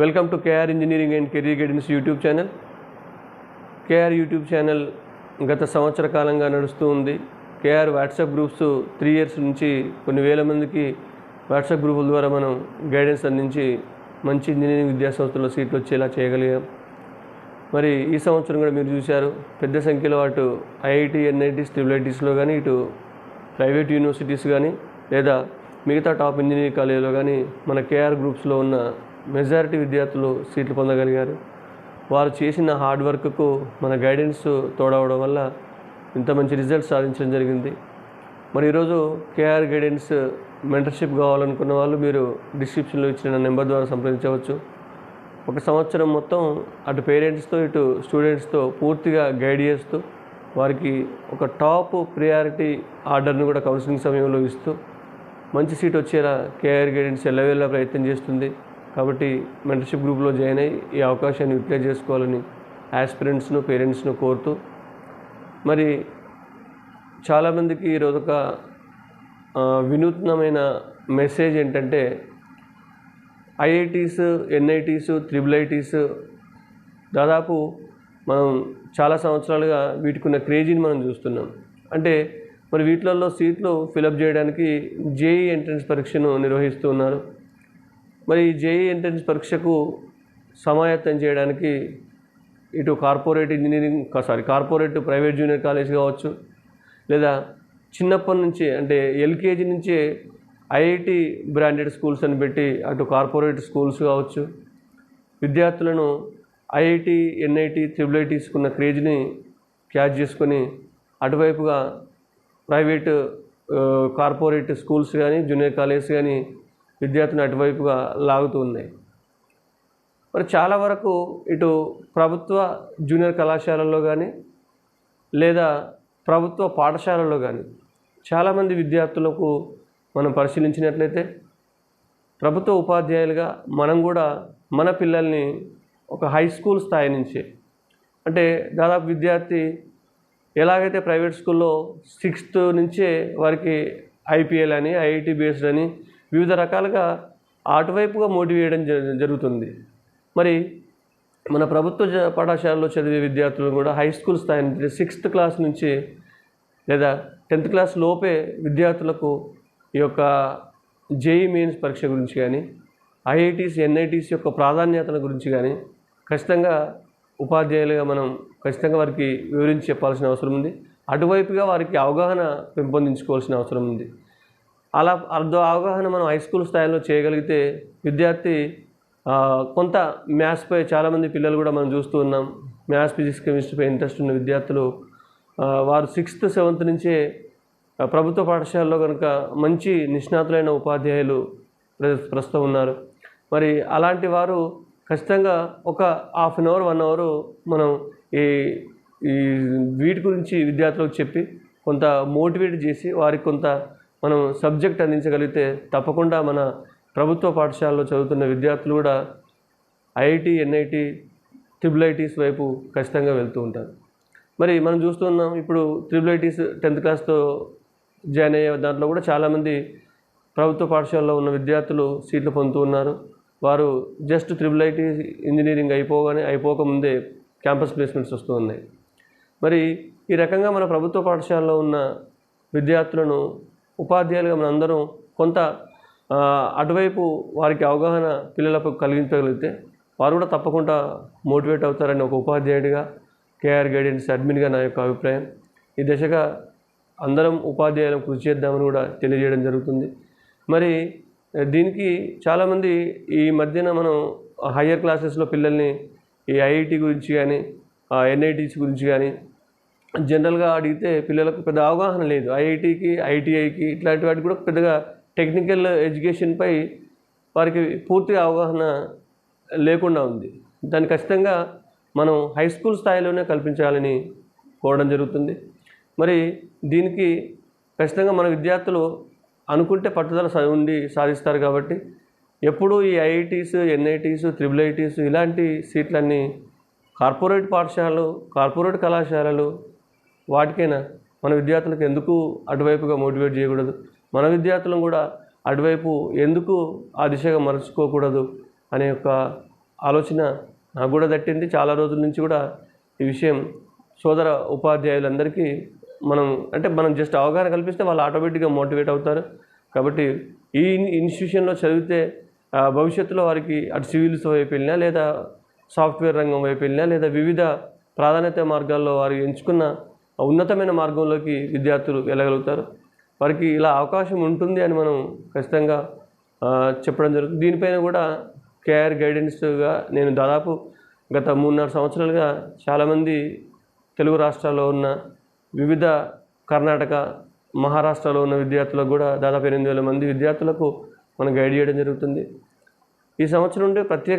Welcome to KR engineering and career guidance YouTube channel. KR YouTube channel గత సంవత్సర కాలంగా నడుస్తూ ఉంది. KR WhatsApp groups three years నుంచి కొన్ని వేల మందికి వాట్సాప్ గ్రూపుల ద్వారా మనం గైడెన్స్ అందించి మంచి ఇంజనీరింగ్ విద్యాసంస్థల్లో సీట్లు వచ్చేలా చేయగలిగాం. మరి ఈ సంవత్సరం కూడా మీరు చూశారు పెద్ద సంఖ్యలో అటు ఐఐటి ఎన్ఐటీస్ ట్రిపుల్ ఐటీస్లో కానీ ఇటు ప్రైవేట్ యూనివర్సిటీస్ కానీ లేదా మిగతా టాప్ ఇంజనీరింగ్ కాలేజీలో కానీ మన కేఆర్ గ్రూప్స్లో ఉన్న మెజారిటీ విద్యార్థులు సీట్లు పొందగలిగారు. వారు చేసిన హార్డ్ వర్క్కు మన గైడెన్స్ తోడవడం వల్ల ఇంత మంచి రిజల్ట్ సాధించడం జరిగింది. మరి ఈరోజు కేఆర్ గైడెన్స్ మెంటర్షిప్ కావాలనుకున్న వాళ్ళు మీరు డిస్క్రిప్షన్లో ఇచ్చిన నెంబర్ ద్వారా సంప్రదించవచ్చు. ఒక సంవత్సరం మొత్తం అటు పేరెంట్స్తో ఇటు స్టూడెంట్స్తో పూర్తిగా గైడ్ చేస్తూ వారికి ఒక టాప్ ప్రియారిటీ ఆర్డర్ను కూడా కౌన్సిలింగ్ సమయంలో ఇస్తూ మంచి సీట్ వచ్చేలా కేఆర్ గైడెన్స్ ఎల్లవేలా ప్రయత్నం చేస్తుంది. కాబట్టి మెంటర్షిప్ గ్రూప్లో జాయిన్ అయ్యి ఈ అవకాశాన్ని యూటిలైజ్ చేసుకోవాలని ఆస్పిరెంట్స్ను పేరెంట్స్ను కోరుతూ మరి చాలామందికి ఈరోజు ఒక వినూత్నమైన మెసేజ్ ఏంటంటే ఐఐటీస్ ఎన్ఐటీస్ త్రిబుల్ ఐటీస్ దాదాపు మనం చాలా సంవత్సరాలుగా వీటికి ఉన్న క్రేజీని మనం చూస్తున్నాం. అంటే మరి వీటిలలో సీట్లు ఫిలప్ చేయడానికి జేఈ ఎంట్రన్స్ పరీక్షను నిర్వహిస్తూ ఉన్నారు. మరి జేఈ ఎంట్రన్స్ పరీక్షకు సమాయత్తం చేయడానికి ఇటు corporate engineering sorry corporate private junior college కావచ్చు లేదా చిన్నప్పటి నుంచి అంటే ఎల్కేజీ నుంచే ఐఐటి బ్రాండెడ్ స్కూల్స్ అని పెట్టి అటు కార్పొరేట్ స్కూల్స్ కావచ్చు విద్యార్థులను ఐఐటి ఎన్ఐటి త్రిబుల్ ఐటీస్కున్న క్రేజ్ని క్యాచ్ చేసుకొని అటువైపుగా ప్రైవేట్ కార్పొరేట్ స్కూల్స్ కానీ జూనియర్ కాలేజెస్ కానీ విద్యార్థులను అటువైపుగా లాగుతూ ఉన్నాయి. మరి చాలా వరకు ఇటు ప్రభుత్వ జూనియర్ కళాశాలల్లో కానీ లేదా ప్రభుత్వ పాఠశాలల్లో కానీ చాలామంది విద్యార్థులకు మనం పరిశీలించినట్లయితే ప్రభుత్వ ఉపాధ్యాయులుగా మనం కూడా మన పిల్లల్ని ఒక హై స్కూల్ స్థాయి నుంచే అంటే దాదాపు విద్యార్థి ఎలాగైతే ప్రైవేట్ స్కూల్లో సిక్స్త్ నుంచే వారికి ఐపీఎల్ అని ఐఐటి బేస్డ్ అని వివిధ రకాలుగా అటువైపుగా మోటివేయడం జరుగుతుంది. మరి మన ప్రభుత్వ పాఠశాలలో చదివే విద్యార్థులు కూడా హై స్కూల్ స్థాయి నుంచి సిక్స్త్ క్లాస్ నుంచి లేదా టెన్త్ క్లాస్ లోపే విద్యార్థులకు ఈ యొక్క జేఈ మెయిన్స్ పరీక్ష గురించి కానీ ఐఐటీస్ ఎన్ఐటీస్ యొక్క ప్రాధాన్యతల గురించి కానీ ఖచ్చితంగా ఉపాధ్యాయులుగా మనం ఖచ్చితంగా వారికి వివరించి చెప్పాల్సిన అవసరం ఉంది. అటువైపుగా వారికి అవగాహన పెంపొందించుకోవాల్సిన అవసరం ఉంది. అలా అర్ధ అవగాహన మనం హై స్కూల్ స్థాయిలో చేయగలిగితే విద్యార్థి కొంత మ్యాథ్స్పై చాలామంది పిల్లలు కూడా మనం చూస్తూ ఉన్నాం. మ్యాథ్స్ ఫిజిక్స్ కెమిస్ట్రీపై ఇంట్రెస్ట్ ఉన్న విద్యార్థులు వారు సిక్స్త్ సెవెంత్ నుంచే ప్రభుత్వ పాఠశాలలో కనుక మంచి నిష్ణాతులైన ఉపాధ్యాయులు ప్ర- ప్రస్తుతం ఉన్నారు. మరి అలాంటి వారు ఖచ్చితంగా ఒక half an hour one hour మనం ఈ ఈ వీటి గురించి విద్యార్థులకు చెప్పి కొంత మోటివేట్ చేసి వారికి కొంత మనం సబ్జెక్ట్ అందించగలిగితే తప్పకుండా మన ప్రభుత్వ పాఠశాలలో చదువుతున్న విద్యార్థులు కూడా ఐఐటి ఎన్ఐటి ట్రిపుల్ ఐటీస్ వైపు ఖచ్చితంగా వెళ్తూ ఉంటారు. మరి మనం చూస్తున్నాం ఇప్పుడు ట్రిపుల్ ఐటీస్ టెన్త్ క్లాస్తో జాయిన్ అయ్యే దాంట్లో కూడా చాలామంది ప్రభుత్వ పాఠశాలలో ఉన్న విద్యార్థులు సీట్లు పొందుతూ ఉన్నారు. వారు జస్ట్ ట్రిపుల్ ఐటీ ఇంజనీరింగ్ అయిపోగానే అయిపోకముందే క్యాంపస్ ప్లేస్మెంట్స్ వస్తూ ఉన్నాయి. మరి ఈ రకంగా మన ప్రభుత్వ పాఠశాలలో ఉన్న విద్యార్థులను ఉపాధ్యాయులుగా మనందరం కొంత అటువైపు వారికి అవగాహన పిల్లలకు కలిగించగలిగితే వారు కూడా తప్పకుండా మోటివేట్ అవుతారని ఒక ఉపాధ్యాయుడిగా కేఆర్ గైడెన్స్ అడ్మిన్గా నా యొక్క అభిప్రాయం. ఈ దశగా అందరం ఉపాధ్యాయులను కృషి చేద్దామని కూడా తెలియజేయడం జరుగుతుంది. మరి దీనికి చాలామంది ఈ మధ్యన మనం హయ్యర్ క్లాసెస్లో పిల్లల్ని ఈ ఐఐటి గురించి కానీ ఎన్ఐటీస్ గురించి కానీ జనరల్గా అడిగితే పిల్లలకు పెద్ద అవగాహన లేదు. ఐఐటికి ఐటీఐకి ఇట్లాంటి వాటికి కూడా పెద్దగా టెక్నికల్ ఎడ్యుకేషన్పై వారికి పూర్తి అవగాహన లేకుండా ఉంది. దాన్ని ఖచ్చితంగా మనం హై స్కూల్ స్థాయిలోనే కల్పించాలని కోరడం జరుగుతుంది. మరి దీనికి ఖచ్చితంగా మన విద్యార్థులు అనుకుంటే పట్టుదల ఉండి సాధిస్తారు కాబట్టి ఎప్పుడూ ఈ ఐఐటీస్ ఎన్ఐటీస్ త్రిబుల్ ఐటీస్ ఇలాంటి సీట్లన్నీ కార్పొరేట్ పాఠశాలలు కార్పొరేట్ కళాశాలలు వాటికైనా మన విద్యార్థులకు ఎందుకు అటువైపుగా మోటివేట్ చేయకూడదు? మన విద్యార్థులను కూడా అటువైపు ఎందుకు ఆ దిశగా మరచుకోకూడదు అనే ఒక ఆలోచన నాకు కూడా తట్టింది చాలా రోజుల నుంచి కూడా ఈ విషయం సోదర ఉపాధ్యాయులందరికీ మనం అంటే మనం జస్ట్ అవగాహన కల్పిస్తే వాళ్ళు ఆటోమేటిక్గా మోటివేట్ అవుతారు. కాబట్టి ఈ ఇన్స్టిట్యూషన్లో చదివితే ఆ, భవిష్యత్తులో వారికి అటు సివిల్స్ వైపు వెళ్ళినా లేదా సాఫ్ట్వేర్ రంగం వైపు వెళ్ళినా లేదా వివిధ ప్రాధాన్యత మార్గాల్లో వారు ఎంచుకున్న ఉన్నతమైన మార్గంలోకి విద్యార్థులు వెళ్ళగలుగుతారు. వారికి ఇలా అవకాశం ఉంటుంది అని మనం ఖచ్చితంగా చెప్పడం జరుగుతుంది. దీనిపైన కూడా కేఆర్ గైడెన్స్గా నేను దాదాపు గత మూడున్నర సంవత్సరాలుగా చాలామంది తెలుగు రాష్ట్రాల్లో ఉన్న వివిధ కర్ణాటక మహారాష్ట్రలో ఉన్న విద్యార్థులకు కూడా దాదాపు ఎనిమిది వేల మంది విద్యార్థులకు మనం గైడ్ చేయడం జరుగుతుంది. ఈ సంవత్సరం నుండి ప్రత్యేక